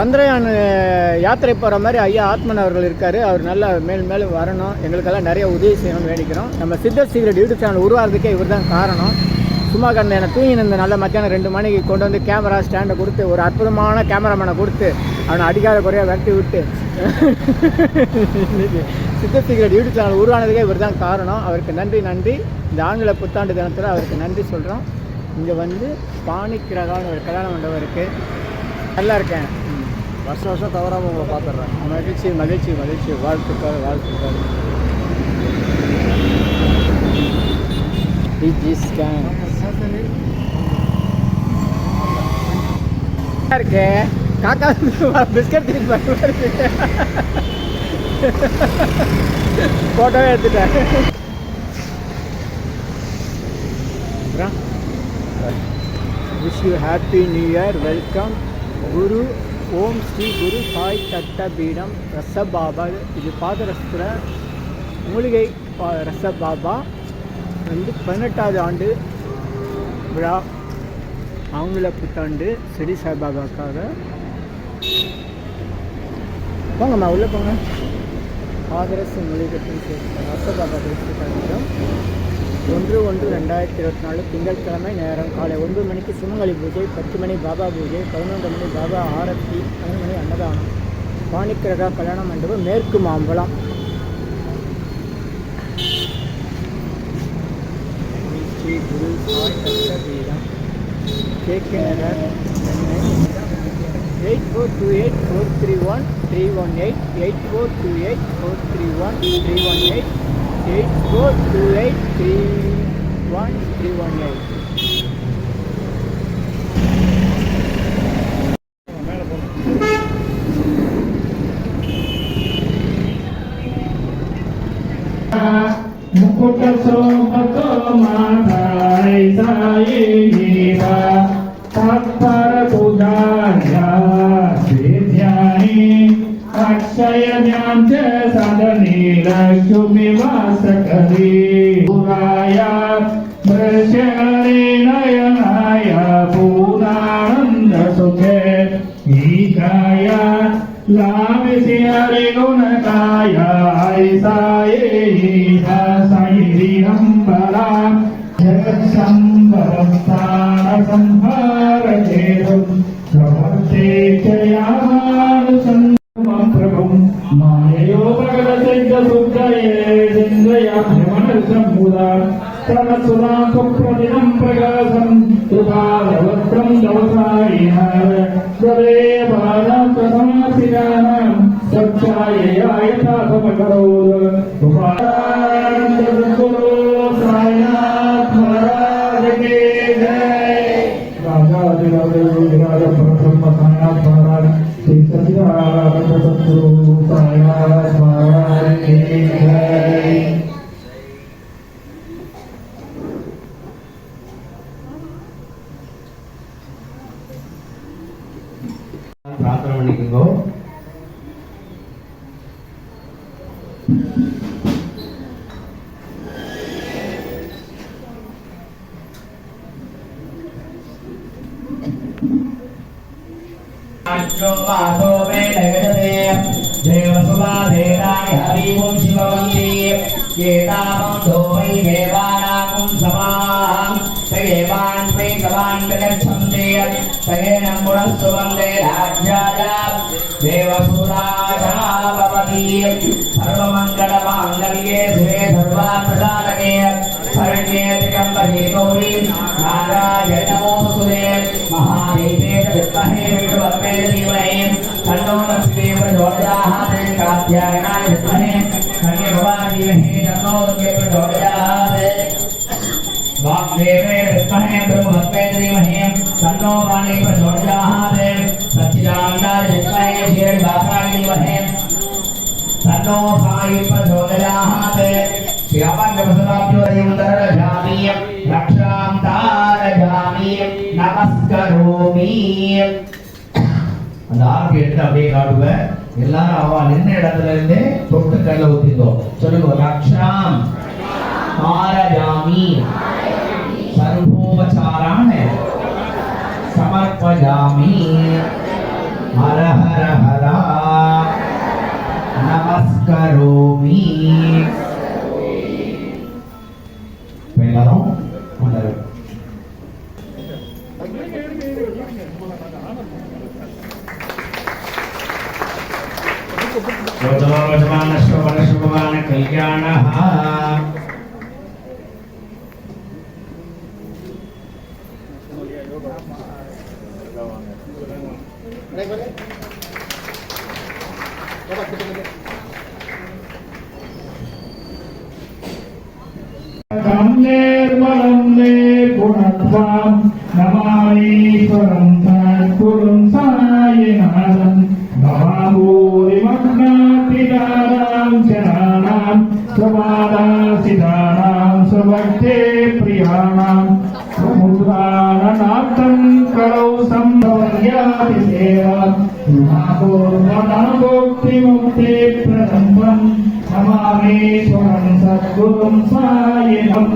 சந்திரயான் யாத்திரை போகிற மாதிரி ஐயா ஆத்மன் அவர்கள் இருக்கார். அவர் நல்லா மேல் மேலும் வரணும். எங்களுக்கெல்லாம் நிறைய உதவி செய்யணும்னு வேண்டிக்கிறோம். நம்ம சித்தர் சீக்ரெட் யூடியூப் சேனல் உருவாகிறதுக்கே இவர் தான் காரணம். சும்மா கடந்த எனக்கு தூங்கி இருந்த நல்ல மத்தியானம் ரெண்டு மணிக்கு கொண்டு வந்து கேமரா ஸ்டாண்டை கொடுத்து ஒரு அற்புதமான கேமராமேனை கொடுத்து அவனை அடிக்காத குறையாக விரட்டி விட்டு சித்தர் சீக்கிரம் யூடியூப் சேனல் உருவானதுக்கே இவர் தான் காரணம். அவருக்கு நன்றி நன்றி. இந்த ஆங்கில புத்தாண்டு தினத்தில் அவருக்கு நன்றி சொல்கிறோம் இங்கே வந்து பாணிக்கிரகான்னு ஒரு கல்யாண மண்டபம் இருக்குது நல்லா இருக்கேன். ம். வருஷம் வருஷம் தவறாமல் உங்களை பார்த்துட்றேன் மகிழ்ச்சி மகிழ்ச்சி மகிழ்ச்சி வாழ்த்துக்கள் வாழ்த்துக்கள் டிஜி ஸ்கேன் இருக்கு காக்கா பிஸ்கட் திருப்பி ஃபோட்டோவே எடுத்துட்டேன் அப்புறம் wish you happy new year welcome Guru Om Sri Guru Sai Datta Peetham ரசபாபா. இது பாதரசத்தில் மூலிகை பா ரசபாபா வந்து பதினெட்டாவது ஆண்டு விழா. ஆங்கில புத்தாண்டு ஸ்ரீ சாய்பாபாக்காக போங்கம்மா உள்ளே போங்க. பாதரச மூலிகை ரசபாபா பேசிட்டாங்க ஒன்று ஒன்று ரெண்டாயிரத்தி இருபத்தி நாலு திங்கட்கிழமை நேரம் காலை ஒன்பது மணிக்கு சுமங்கலி பூஜை பத்து மணி பாபா பூஜை பதினொன்று மணி பாபா ஆரத்தி பதினொன்று மணி அன்னதானம் பாணிக்கிரகா கல்யாண மண்டபம் மேற்கு Mambalam. Sri Guru Sai Datta Peetham KK Nagar Chennai. Eight four two eight four three one three one eight eight four two eight four three one three one eight. Eight four two eight Akshay ज्ञान च सदने लक्ष्मी वासकरी पुराया वृषणे नयनाय पूर्णानन्द सुखे ईकाया लामिसिहरि गुणकाय ऐसायेहा सैरिरम्बरा जगत्सम्बरं स्थानसंहारकेतुं प्रवर्ते च तमसुरा सुप्रदिनं प्रकाशं कृपालवत्रं दवसायिनः वासो मे नगदते देवसुभाधेराणि हरिवं शिववन्ति एतावन्तो वै देवानां समां देवान् वै गवान् प्रगच्छन्ति तयेन मुरस्तु वन्दे राज्याय देवसुराजा भवति सर्वमङ्गलमाङ्गल्ये शिवे सर्वार्थसाधके शरण्ये त्र्यम्बके गौरी नारायण नमोऽस्तुते महादेवे च विद्महे विष्णुपत्ने च धीमहि तन्नो लक्ष्मी प्रचोदयात् कात्यायनाय विद्महे நீங்கள் அந்த ஆர்க்கு எடுத்து அப்படியே காட்டுவேன் எல்லாரும் அவன் நின்ன இடத்துல இருந்தே தொட்டு கையில ஊத்திருந்தோம் சொல்லுங்க ரக்ஷாம் காரஜாமி சர்வோபசாரான சமர்ப்பஜாமி ஹரஹர ஹரா நமஸ்கரோமி. எல்லாரும் గౌతమ కళ్యాణ. नमाभूरिमग्नापितानां जनानां स्वमादासितानां स्वभक्ते प्रियाणां समुद्राननार्थं कलौ सम्भवर्यापि सेवा भोक्तिमुक्ते प्रदम्बम् नमामीश्वरं सद्गुरुं सायिनं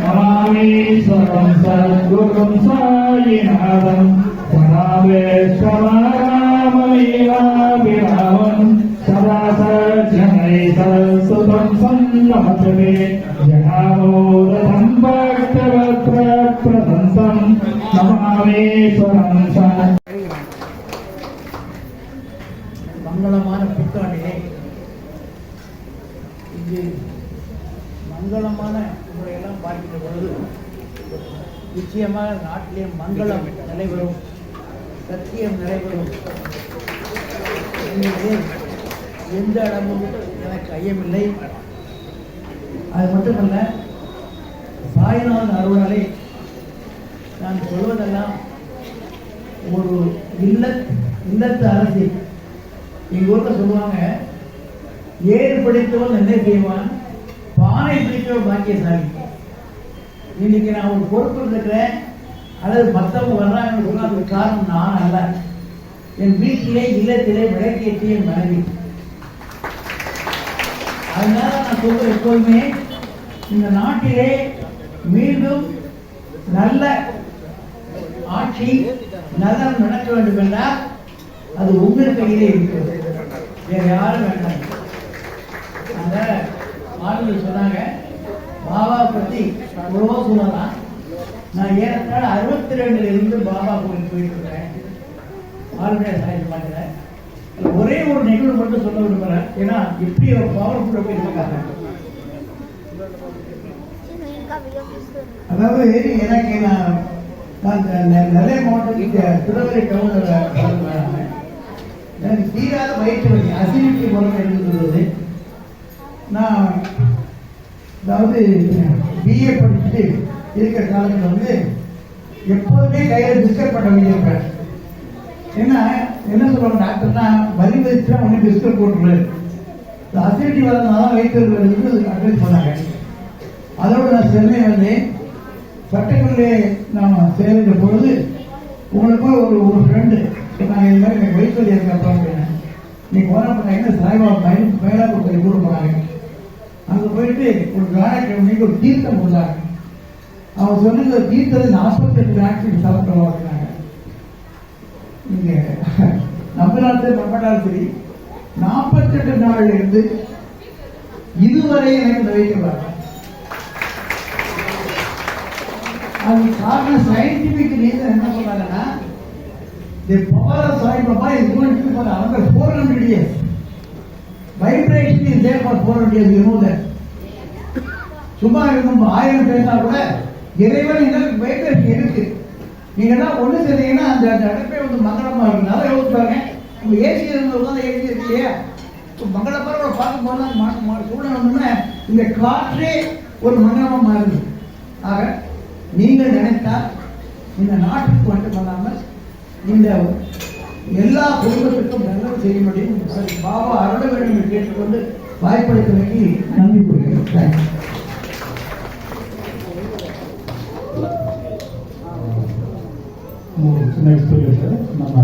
नमामीश्वरं सद्गुरुं सायिनाथं सदावेश्वरामलीलाविरामं सदा सज्जनै सत्सुतं सन्नमते जनामोदधं भक्तवत्रप्रदन्तं नमामीश्वरं सद् மங்களமான புத்தாண்டிலே இங்கு மங்களமான முறையெல்லாம் பார்க்கின்ற பொழுது நிச்சயமாக நாட்டிலே மங்களம் நடைபெறும் சத்தியம் நடைபெறும் என்பதிலே எந்த இடமும் எனக்கு ஐயமில்லை அது மட்டுமல்ல சாயநாதன் அருளாலே நான் சொல்வதெல்லாம் ஒரு இல்ல இல்லத்து அரசியல் எங்க ஊர்ல சொல்லுவாங்க ஏறு பிடித்தவன் என்ன செய்வான்? பானை பிடித்தவன் பாக்கியசாலி. இன்னைக்கு நான் ஒரு பொறுப்பு இருக்கிறேன் அல்லது மற்றவங்க வர்றாங்கன்னு சொன்னா அதுக்கு காரணம் நான் அல்ல. என் வீட்டிலே இல்லத்திலே விளக்கேற்றிய மனைவி. அதனால நான் சொல்ற எப்போதுமே இந்த நாட்டிலே மீண்டும் நல்ல ஆட்சி நலம் நடக்க வேண்டும் என்றால் அது உங்கள் கையிலே இருக்கிறது. வேற யாரும் வேண்டாம். அந்த ஆளுநர் சொன்னாங்க பாபா பத்தி எவ்வளவோ சொல்லலாம். நான் ஏறத்தாழ அறுபத்தி ரெண்டுல இருந்து பாபா கோயில் போயிருக்கிறேன் ஆளுநர் சாய்க்க மாட்டேன் ஒரே ஒரு நிகழ்வு மட்டும் சொல்ல விரும்புறேன் ஏன்னா எப்படி ஒரு பவர்ஃபுல்லாக போயிருக்காங்க அதாவது எனக்கு நான் நிறைய நெ- மாவட்டத்துக்கு திருவள்ளி டவுனில் எனக்கு தீராத வயிற்று வலி அசிடிட்டி மூலம் இருந்தது நான் அதாவது பிஏ படிச்சுட்டு இருக்கிற காலத்தில் வந்து எப்போதுமே கையில் டிஸ்டர்ப் பண்ண வேண்டியிருப்பேன் என்ன என்ன சொல்லுவாங்க டாக்டர்னா வலி வச்சுனா ஒன்று பிஸ்கட் போட்டுரு அசிடிட்டி வரதுனால வயிற்று வலிக்கு அட்வைஸ் பண்ணாங்க. அதோட நான் சென்னை வந்தேன் சட்டக்கல்லே நான் சேர்ந்த பொழுது உங்களுக்கு ஒரு ஒரு ஃப்ரெண்டு சொன்னாங்க இது மாதிரி எனக்கு வயிற்று வலி இருக்கு அப்பா அப்படின்னு நீ போன பண்ணாங்கன்னா சாய்பாபா கூட போனாங்க அங்கே போயிட்டு ஒரு வியாழக்கிழமைக்கு ஒரு தீர்த்தம் கொடுத்தாங்க அவர் சொன்னது தீர்த்தத்தை நாற்பத்தெட்டு நாட்கள் சாப்பிட்டு அப்படின்னாங்க. நீங்க நம்பினாலும் நம்பினாலும் சரி நாற்பத்தெட்டு நாள்ல இருந்து இதுவரை எனக்கு இந்த வைக்க காரணம் சயின்டிபிக் ரீசன் என்ன சொல்றாங்கன்னா the power of Sai Baba is going to be for 400 years. Vibration is there for 400 சும்மா இருக்கும் ஆயிரம் பேசினா கூட இறைவன் எங்களுக்கு வைப்ரேஷன் இருக்கு நீங்க தான் ஒண்ணு செய்றீங்கன்னா அந்த அடைப்பே இடப்பே வந்து மங்களமா இருக்கு நல்லா உங்க ஏசி இருந்தவங்க தான் ஏசி இருக்கு இல்லையா இப்போ மங்களப்பறவை பார்க்கும் தான் மா- சூழ்நிலை இந்த காற்றே ஒரு மங்களமா மாறுது. ஆக நீங்கள் நினைத்தால் இந்த நாட்டுக்கு மட்டுமல்லாமல் இந்த எல்லா குடும்பத்திற்கும் நல்லது செய்ய முடியும் பாபா அருள வேண்டும் கேட்டுக்கொண்டு வாய்ப்பளித்தமைக்கு நன்றி கூறுகிறேன். தேங்க்ஸ் சின்ன எக்ஸ்பீரியன்ஸ் நம்ம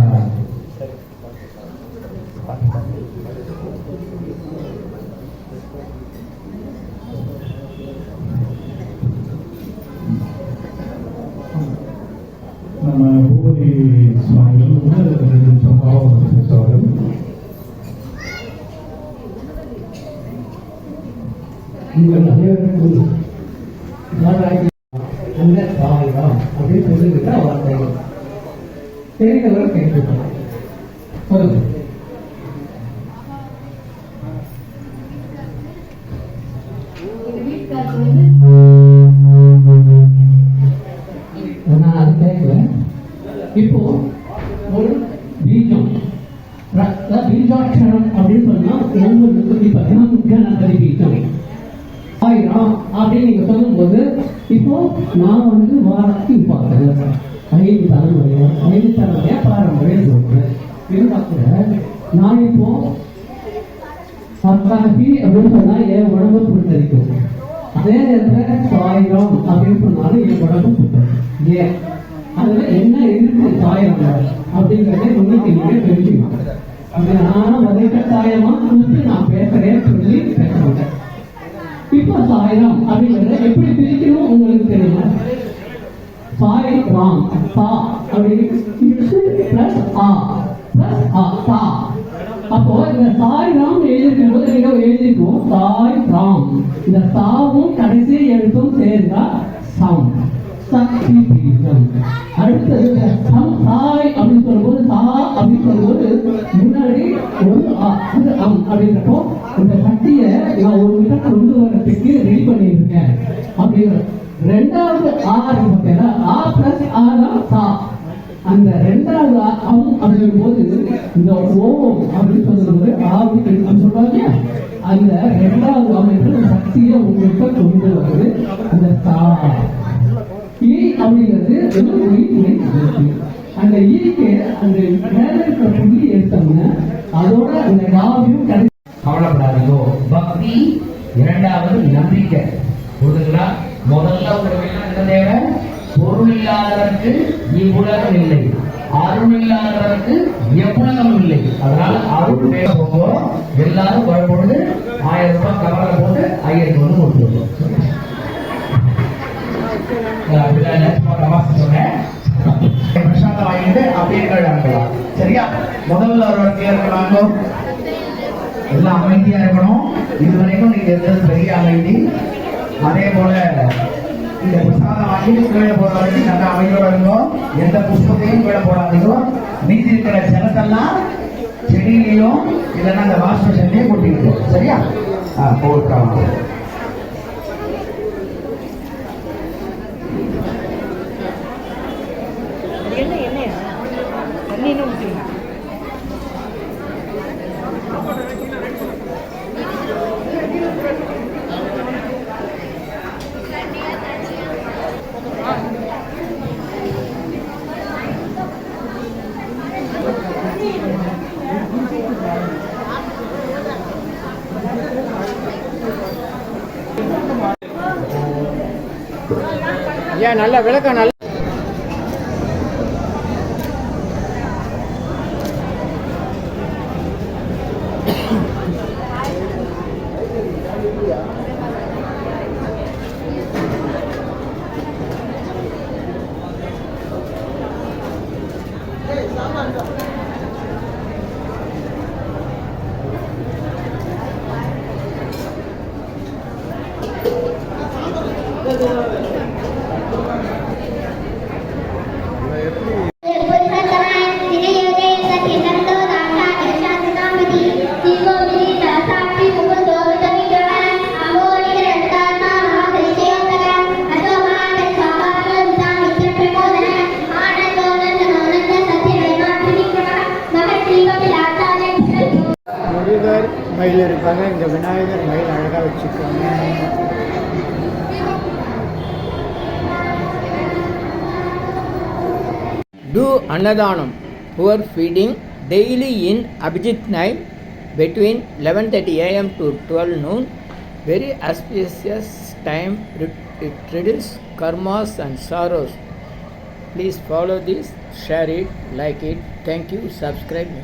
உங்கள் அனைவருக்கும் சாராய்ச்சி அந்த அப்படின்னு சொல்லிவிட்ட வார்த்தைகள் தெரிந்தவர் கேட்டுக்கணும் சொல்லுங்க நான் அது கேட்கல இப்போ ஒரு பீஜம் பீஜாட்சரம் அப்படின்னு சொன்னா ஒவ்வொரு பார்த்தீங்கன்னா முக்கிய பீஜம் ஆயிரம் அப்படின்னு நீங்க சொல்லும்போது இப்போ நான் வந்து வாரத்துக்கு பார்த்தேன் ஐந்து தலைமுறையா ஐந்து தலைமுறையா பாரம்பரிய சொல்றேன் இருந்தா கூட நான் இப்போ பத்தாசி அப்படின்னு சொன்னால் என் உடம்பு புரிந்தரிக்கும் அதே நேரத்தில் சாயிரம் அப்படின்னு சொன்னாலும் என் உடம்பு புரித்தரிக்கும் ஏன்? அதுல என்ன இருக்கு சாயம் அப்படிங்கறத உங்களுக்கு நீங்க தெரிஞ்சுக்கணும். அது நானும் வரைக்கும் கட்டாயமா கொடுத்து நான் பேசுறேன் சொல்லி பேச மாட்டேன். இப்போ சாயிரம் அப்படிங்கறத எப்படி பிரிக்கணும் உங்களுக்கு தெரியல சாய் ராம் சா அப்படின்னு பிளஸ் ஆ பிளஸ் ஆ சா அப்போ இந்த சாய் ராம் எழுதிருக்கும் போது நீங்க எழுதிருக்கோம் சாய் ராம். இந்த சாவும் கடைசி எழுத்தும் சேர்ந்தா சவுண்ட் சக்தி பீடம் அடுத்தது சம் சாய் அப்படின்னு சொல்லும்போது சா அப்படின்னு சொல்லும்போது முன்னாடி ஒரு ஆ அது அம் அப்படின்றப்போ இந்த சக்தியை நான் ஒரு மீட்டர் கொண்டு வரத்துக்கு ரெடி பண்ணியிருக்கேன். அப்படிங்கிற ரெண்டாவது ஆர் இருக்கு ஆ பிளஸ் ஆர் தான் சா அந்த ரெண்டாவது அம் அப்படிங்கும் போது இந்த ஓம் அப்படின்னு சொல்லும்போது ஆ அப்படின்னு சொல்றாங்க அந்த ரெண்டாவது அமைப்பு சக்தியை உங்களுக்கு கொண்டு வருது. அந்த சா ஈ அப்படிங்கிறது ஒரு அந்த ஈக்கு அந்த மேல இருக்கிற புள்ளி எடுத்தோம்னா அதோட அந்த காவியம் கடை கவலைப்படாதீங்கோ. பக்தி இரண்டாவது நம்பிக்கை. புரிதுங்களா முதல்ல உங்களுக்கு தேவை? பொருள் இல்லாதவருக்கு இவ்வுலகம் இல்லை. அருள் இல்லாதவருக்கு எவ்வுலகம் இல்லை. அதனால அருள் பேச போகும்போது எல்லாரும் வரும்பொழுது ஆயிரம் ரூபாய் கவலை போட்டு ஐயாயிரம் வந்து கொடுத்துருவோம். சொன்னேன் பிரசாதம் வாங்கிட்டு அப்படியே சரியா? முதல்ல ஒரு கேட்கலாங்க எல்லாம் அமைதியா இருக்கணும். இதுவரைக்கும் நீங்க இருந்தது பெரிய அமைதி. அதே போல இந்த பிரசாதம் வாங்கிட்டு கீழே போற வரைக்கும் நல்லா அமைதியோட இருந்தோம் எந்த புஷ்பத்தையும் கீழே போடாதீங்க. மீதி இருக்கிற ஜலத்தெல்லாம் செடியிலையும் இல்லைன்னா அந்த வாஷ் மிஷன்லயும் கொட்டிக்கிட்டோம் சரியா? ஆ போட்டாங்க என்ன எண்ணெயா தண்ணி என்ன ஊற்றுங்க ஏன் நல்ல விளக்கம் நல்ல மயில் இருப்பாங்க இங்க விநாயகர் மயில் அழகா வச்சுருக்காங்க Do Annadhanam, poor feeding daily in Abhijit night between 11.30 am to 12 noon. Very auspicious time, it it reduces karmas and sorrows. Please follow this, share it, like it. Thank you, subscribe me.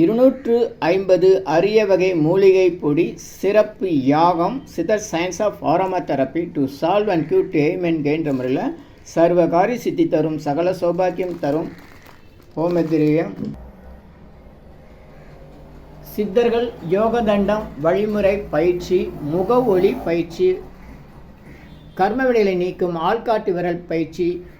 இருநூற்று ஐம்பது அரிய வகை மூலிகை பொடி சிறப்பு யாகம் சிதர் science of aromatherapy to solve and cure to aim and முறையில் சர்வகாரி சித்தி தரும் சகல சௌபாக்கியம் தரும் ஹோமதிரியம். சித்தர்கள் யோகதண்டம் வழிமுறை பயிற்சி முக ஒளி பயிற்சி கர்மவினைகளை நீக்கும் ஆள்காட்டு விரல் பயிற்சி